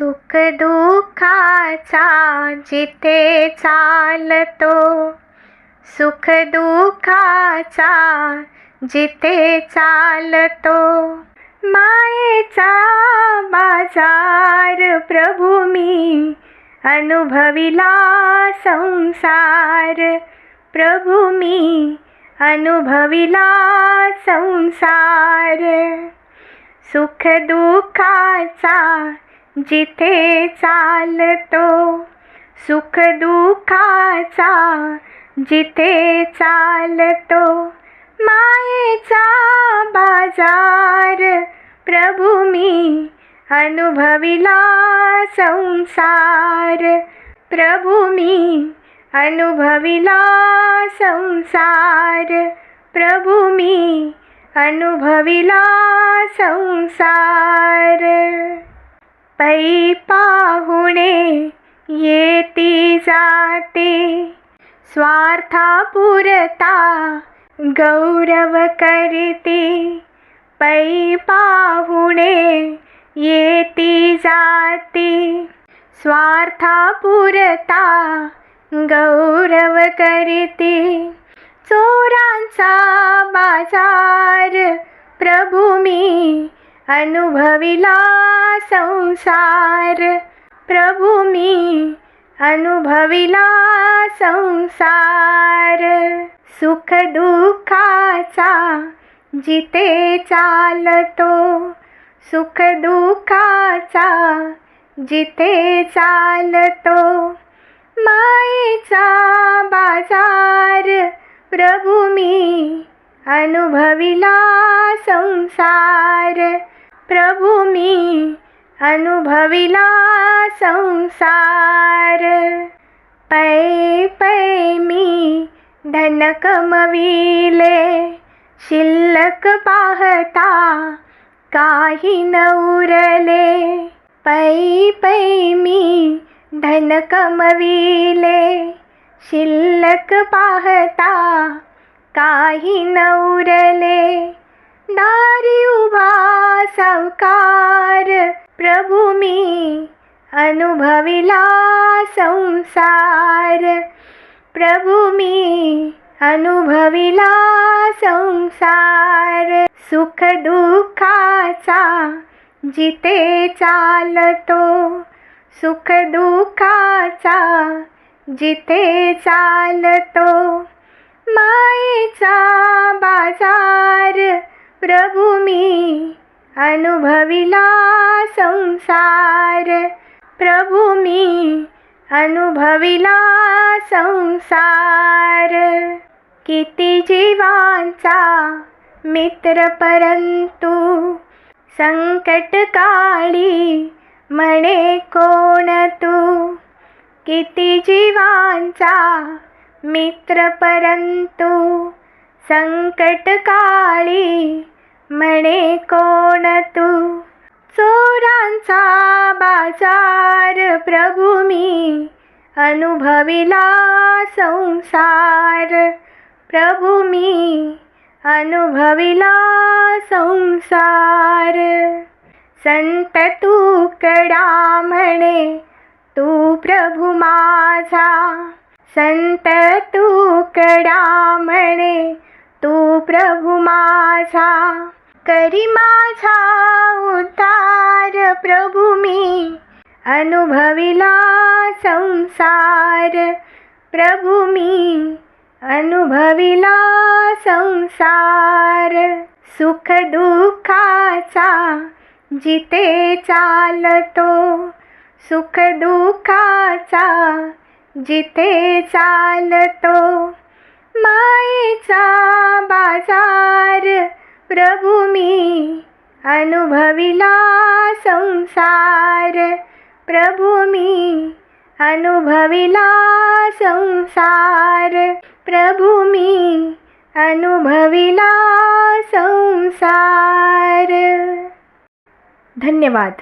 सुख दुःखाचा जिथे चालतो सुख दुःखाचा जिथे चालतो. मायेचा बाजार प्रभू मी अनुभविला संसार प्रभू मी अनुभविला संसार. सुख दुःखाचा जिथे चालतो सुख दुःखाचा जिथे चालतो मायेचा बाजार प्रभू मी अनुभविला संसार. प्रभू मी अनुभविला संसार. प्रभू मी अनुभविला संसार. पै पाहुणे येती जाते. स्वार्थापुरता गौरव करते. पै पाहुणे येती जाते. स्वार्थापुरता गौरव करते. चोरांचा बाजार प्रभू मी अनुभविला संसार. प्रभू मी अनुभविला संसार. सुख दुःखाचा जिथे चालतो सुख दुःखाचा जिथे चालतो. मायेचा बाजार प्रभू मी अनुभविला संसार. प्रभु मी अनुभविला संसार. पै पै मी धन कमविले शिल्लक पाहता काही न उरले पै पै मी धन कमविले शिल्लक पाहता काही न उरले दारी उभा सावकार प्रभू मी अनुभविला संसार. प्रभू मी अनुभविला संसार. सुख दुःखाचा जिथे चालतो सुख दुःखाचा जिथे चालतो. मायेचा बाजार प्रभू मी अनुभविला संसार. प्रभू मी अनुभविला संसार. किती जीवांचा मित्र परंतु संकट काळी म्हणे कोण तू? किती जीवांचा मित्र परंतु संकट काळी म्हणे कोण तू? चोरांचा बाजार प्रभू मी. अनुभविला संसार प्रभू मी. अनुभविला संसार. संत तू कडा म्हणे तू प्रभू माझा. संत तू कडा म्हणे तू प्रभू माझा. करी माझा उतार प्रभू मी. अनुभविला संसार प्रभू मी. अनुभविला संसार सुख दुःखाचा जिथे चालतो. सुख दुःखाचा जिथे चालतो. मायेचा बाजार प्रभू मी अनुभविला संसार. प्रभू मी अनुभविला संसार. प्रभू मी अनुभविला संसार. धन्यवाद.